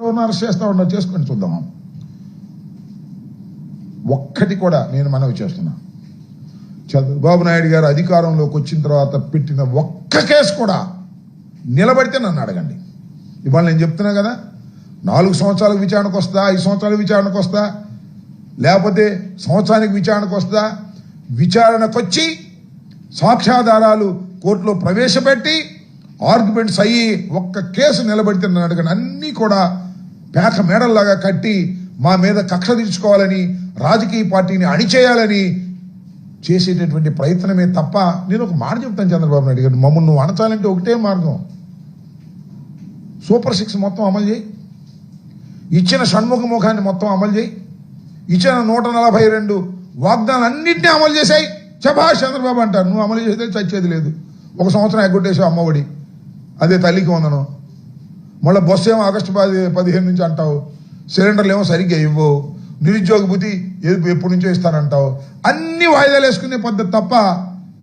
ఎవరినో అరెస్ట్ చేస్తా ఉన్నారు చేసుకొని చూద్దాం ఒక్కటి కూడా నేను మనవి చేస్తున్నా. చంద్రబాబు నాయుడు గారు అధికారంలోకి వచ్చిన తర్వాత పెట్టిన ఒక్క కేసు కూడా నిలబడితే నన్ను అడగండి. ఇవాళ నేను చెప్తున్నా కదా నాలుగు సంవత్సరాలకు విచారణకు వస్తా ఐదు సంవత్సరాలకు విచారణకు వస్తా లేకపోతే సంవత్సరానికి విచారణకు వస్తా విచారణకు వచ్చి సాక్ష్యాధారాలు కోర్టులో ప్రవేశపెట్టి ఆర్గ్యుమెంట్స్ అయ్యి ఒక్క కేసు నిలబడితే నన్ను అడగండి. అన్నీ కూడా పేక మేడల్లాగా కట్టి మా మీద కక్ష తీర్చుకోవాలని రాజకీయ పార్టీని అణిచేయాలని చేసేటటువంటి ప్రయత్నమే తప్ప నేను ఒక మాట చెప్తాను చంద్రబాబు నాయుడు గారు. మమ్మల్ని నువ్వు అణచాలంటే ఒకటే మార్గం. సూపర్ సిక్స్ మొత్తం అమలు చేయి. ఇచ్చిన షణ్ముఖ ముఖాన్ని మొత్తం అమలు చేయి. ఇచ్చిన నూట నలభై రెండు వాగ్దానాలన్నింటినీ అమలు చేశాయి చభాష్ చంద్రబాబు అంటారు. నువ్వు అమలు చేస్తే చచ్చేది లేదు. ఒక సంవత్సరం ఎగ్గొట్టేసావు అమ్మఒడి. అదే తల్లికి వందనం. మళ్ళీ బస్సు ఏమో ఆగస్టు పది పదిహేను నుంచి అంటావు. సిలిండర్లు ఏమో సరిగ్గా ఇవ్వవు నిరుద్యోగ బుద్ధి ఏ ఎప్పటి నుంచో ఇస్తానంటావు అన్ని వాయిదాలు వేసుకునే పద్ధతి తప్ప